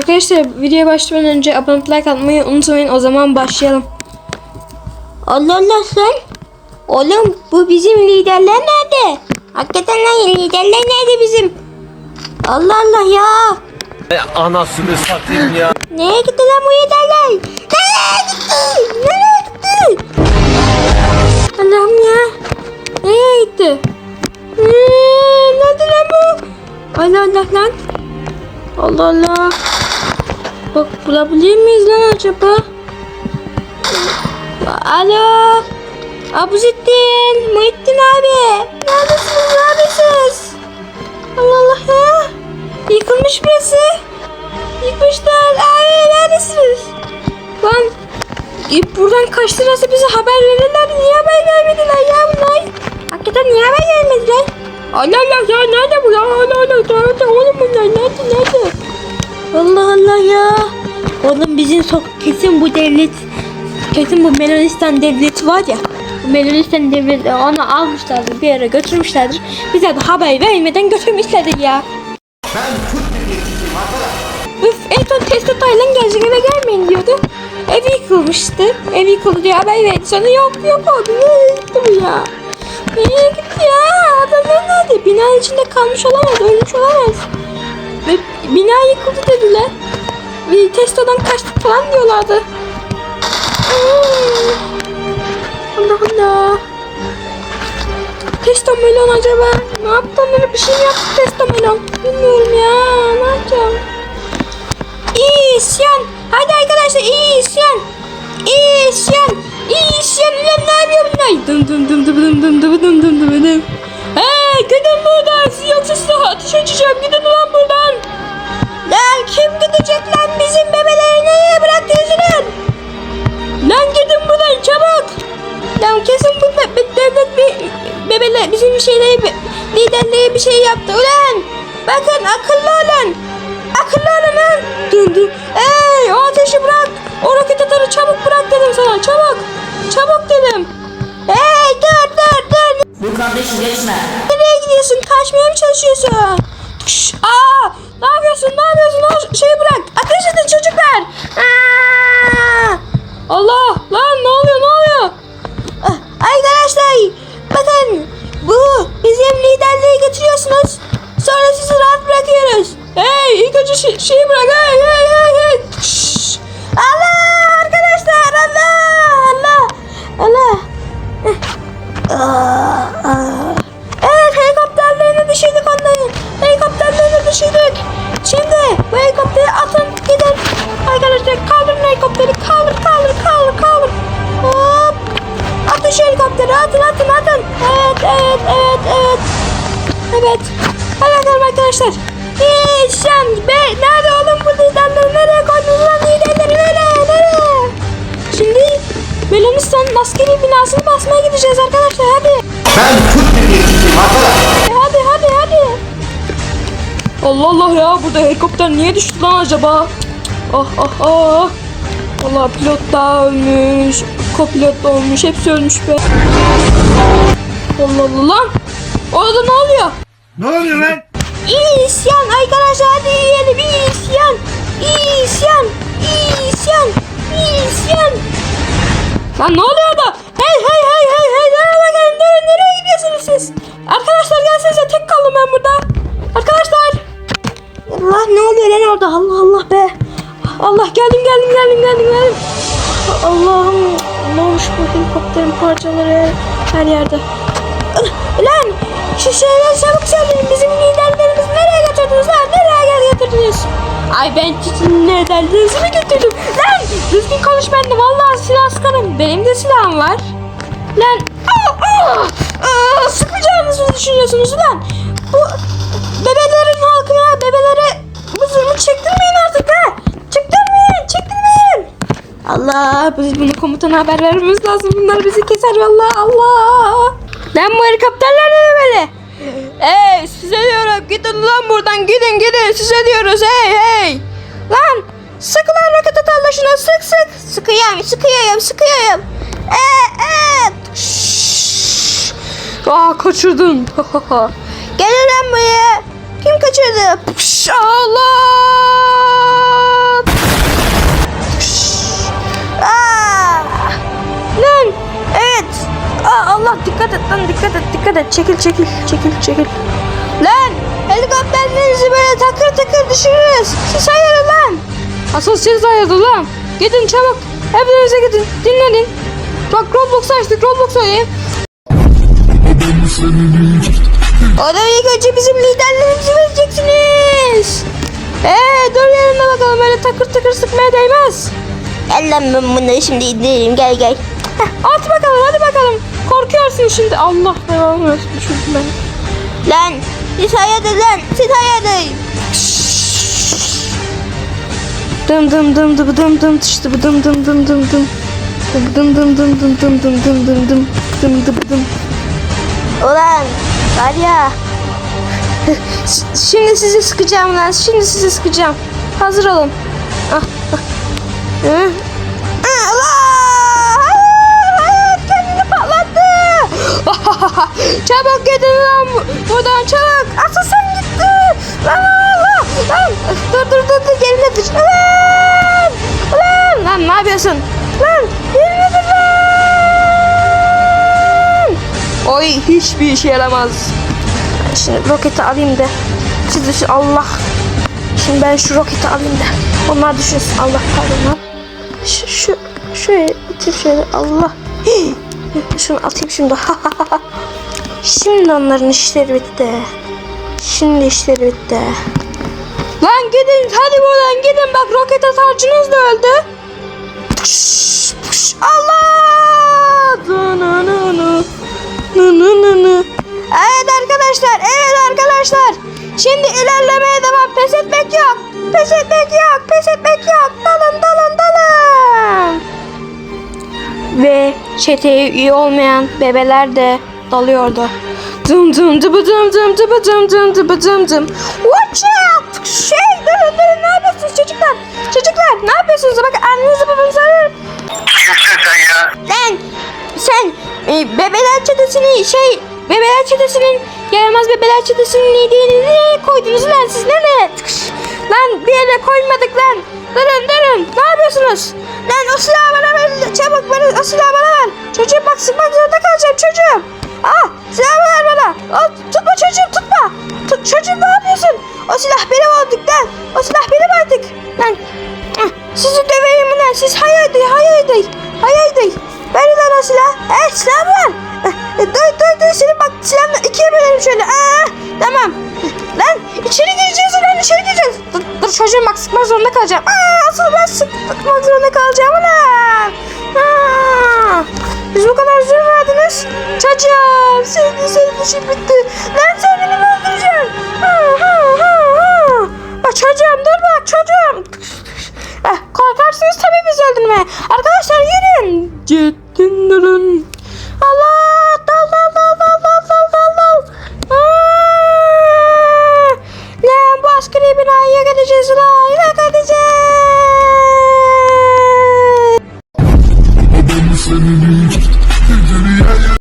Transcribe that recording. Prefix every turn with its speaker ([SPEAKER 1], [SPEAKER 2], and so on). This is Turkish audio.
[SPEAKER 1] Arkadaşlar videoya başlamadan önce abone like atmayı unutmayın. O zaman başlayalım.
[SPEAKER 2] Allah Allah sen. Oğlum bu bizim liderler nerede? Hakikaten lan liderler nerede bizim? Allah Allah ya.
[SPEAKER 3] Anasını satayım ya.
[SPEAKER 2] Nereye gitti lan bu liderler? Nereye gitti? Nereye gitti?
[SPEAKER 1] Allah'ım ya. Nereye gitti? Ee, nerede lan bu? Allah Allah lan. Allah Allah. Bak bulabilir miyiz lan acaba? Alo. Abuzettin. Muhittin abi. Neredesiniz? Neredesiniz? Allah Allah ya. Yıkılmış burası. Yıkmışlar. Abi neredesiniz? Lan e, buradan kaçtırırsa bize haber verirler. Niye haber vermediler ya bunlar? Hakikaten niye haber vermediler? Allah Allah ya nerede bu ya? Allah Allah nerede oğlum bunlar? Nerede nerede?
[SPEAKER 2] Allah Allah ya. Oğlum bizim sok kesin bu devlet kesin bu Melanistan devleti var ya.
[SPEAKER 1] Melonistan devleti onu almışlardır bir yere götürmüşlerdir. Bize de haber vermeden götürmüşlerdir ya. Üf en son Taylan gelecek eve gelmeyin diyordu. Ev yıkılmıştı. Ev yıkıldı diye haber verdi. Sonra yok yok oldu. Nereye gitti bu ya? Nereye gitti ya? Adamlar nerede? Bina içinde kalmış olamaz. Ölmüş olamaz. Ve bina yıkıldı dediler. Bir Testo'dan kaçtık falan diyorlardı. Hmm. Allah Allah. Testo melon acaba? Ne yaptı onlara bir şey mi yaptı Testo melon? Bilmiyorum ya. Ne yapacağım? İsyan. Hadi arkadaşlar isyan. İsyan. İsyan. Ulan ne yapıyor bunlar? Dım dım dım dım dım dım dım dım dım dım dım. Bebeler bizim şeyleri liderliğe bir şey yaptı ulan. Bakın akıllı olun. Akıllı olun lan. Dün. Ey o ateşi bırak. O roket atarı çabuk bırak dedim sana çabuk. Çabuk dedim. Hey dur dur dur.
[SPEAKER 4] Bu kardeşi geçme.
[SPEAKER 1] Nereye gidiyorsun? Kaçmaya mı çalışıyorsun? Şş, aa, ne yapıyorsun? Ne yapıyorsun? O şeyi bırak. Ateş edin çocuklar. Aa! Allah! Lan ne oluyor? Ne oluyor? Ah, Arkadaşlar bakın bu bizim liderliği getiriyorsunuz. Sonra sizi rahat bırakıyoruz. Hey ilk önce şey, şeyi bırak. Hey hey hey hey. Allah arkadaşlar Allah Allah Allah. Aa, aa. Evet helikopterlerini düşürdük onların. Helikopterlerini düşürdük. Şimdi bu helikopteri atın gidin. Arkadaşlar kaldırın helikopteri. Kaldır Atın şu helikopteri atın atın atın. Evet evet evet evet. Evet. Hadi bakalım arkadaşlar. İşan be nerede oğlum bu liderleri nereye koydunuz lan liderleri nereye nereye? Şimdi Melonistan'ın askeri binasını basmaya gideceğiz arkadaşlar hadi.
[SPEAKER 3] Ben Türk milliyetçisiyim arkadaş.
[SPEAKER 1] E, Hadi hadi hadi. Allah Allah ya burada helikopter niye düştü lan acaba? Ah ah ah. Allah pilot da ölmüş. Kopilot ölmüş. Hepsi ölmüş be. Allah Allah lan. Orada ne oluyor?
[SPEAKER 3] Ne oluyor lan?
[SPEAKER 1] İsyan arkadaşlar hadi yiyelim isyan. İsyan. İsyan. İsyan. Lan ne oluyor da? Hey hey hey hey hey nereye bakın nereye, nereye gidiyorsunuz siz? Arkadaşlar gelsenize tek kaldım ben burada. Arkadaşlar. Allah ne oluyor lan orada Allah Allah be. Allah geldim geldim geldim geldim geldim. Allah'ım ne olmuş bu helikopterin parçaları her yerde. Lan şu şeyleri çabuk söyleyin. Bizim liderlerimiz nereye götürdünüz lan? Nereye götürdünüz? Ay ben sizin liderlerinizi mi götürdüm? Lan düzgün konuş benimle. Vallahi silah sıkarım. Benim de silahım var. Lan aa, aa, aa, sıkacağınızı düşünüyorsunuz lan. Bu bebelerin halkına bebelere zulmü çektirmeyin artık ha. Çektirmeyin çektirmeyin. Allah biz bunu komutana haber vermemiz lazım. Bunlar bizi keser vallahi Allah. Lan bu helikopterler ne böyle? Hey size diyorum gidin lan buradan gidin gidin size diyoruz hey hey. Lan sık lan roket atarla sık sık. Sıkıyorum sıkıyorum sıkıyorum. Ee, ee. Şşş. Aa kaçırdın. Gelin lan buraya. Kim kaçırdı? Allah. Dikkat et. Çekil çekil çekil çekil. Lan helikopterlerinizi böyle takır takır düşürürüz. Siz hayırlı lan. Asıl siz hayırlı lan. Gidin çabuk. Hepinize gidin. Dinlenin. Bak Roblox açtık. Roblox oynayın. Adam ilk önce bizim liderlerimizi vereceksiniz. Ee dur yanına bakalım öyle takır takır sıkmaya değmez.
[SPEAKER 2] Gel lan ben bunları şimdi indiririm gel gel.
[SPEAKER 1] Heh, at bakalım hadi bakalım. Korkuyorsun şimdi. Allah belanı versin düşürdüm beni.
[SPEAKER 2] Lan siz hayırdır lan siz hayırdır.
[SPEAKER 1] Dım dım dım dım dım dım tıştı bu dım dım dım dım dım. Dım dım dım dım dım dım dım dım dım dım dım dım.
[SPEAKER 2] Ulan var ya.
[SPEAKER 1] Şimdi sizi sıkacağım lan. Şimdi sizi sıkacağım. Hazır olun. Ah, ah. Çabuk gidin lan bu- buradan çabuk. Asıl sen gitti. Lan Allah! Lan dur dur dur dur yerine düş. Lan! Lan! Lan ne yapıyorsun? Lan yerine dur lan! Oy hiçbir işe yaramaz. Şimdi roketi alayım da. Siz düşün Allah. Şimdi ben şu roketi alayım da. Onlar düşünsün Allah pardon lan. Şu, şu şöyle bitir şöyle Allah. Şunu atayım şimdi. şimdi onların işleri bitti. Şimdi işleri bitti. Lan gidin hadi buradan gidin bak roket atarcınız da öldü. Pış, pış, Allah! Dınınını, nınınını. Evet arkadaşlar, evet arkadaşlar. Şimdi ilerlemeye devam. Pes etmek yok. Pes etmek yok. Pes etmek yok. Dalın, dalın, dalın. Ve çeteye üye olmayan bebeler de dalıyordu. Dım dım dıbı dım dım dıbı dım dım dıbı dım dım. Watch out! Şey durun durun ne yapıyorsunuz çocuklar? Çocuklar ne yapıyorsunuz? Bak annenizi babanızı arıyorum.
[SPEAKER 3] Kimsin sen ya?
[SPEAKER 2] Lan sen e, bebeler çetesini şey bebeler çetesinin yaramaz bebeler çetesinin liderini nereye koydunuz lan siz nereye? Lan bir yere koymadık lan. Durun durun ne yapıyorsunuz? Lan o silahı çabuk bana o silahı bana ver. Çocuğum bak sıkmak zorunda kalacağım çocuğum. Ah silahı ver bana. Al, tutma çocuğum tutma. Tut, çocuğum ne yapıyorsun? O silah benim olduk lan. O silah benim artık. Lan ah, sizi döveyim lan? Siz hayırdır hayırdır. Hayırdır. Ver lan o silah. Eh silah ver. Eh, dur dur dur senin bak silahını ikiye bölerim şöyle. Aa, tamam. Lan içeri gireceğiz lan içeri gireceğiz. Dur, dur çocuğum bak sıkmak zorunda kalacağım. Aa, asıl ben sıkmak zorunda kalacağım lan. Ha, biz bu kadar zor verdiniz. Çocuğum sevgi sevgi işi bitti. Ben sevgilimi öldüreceğim. Ha, ha, ha, ha. Bak çocuğum dur bak çocuğum. Eh, korkarsınız tabii biz öldürmeye. Arkadaşlar yürüyün. Cidden durun.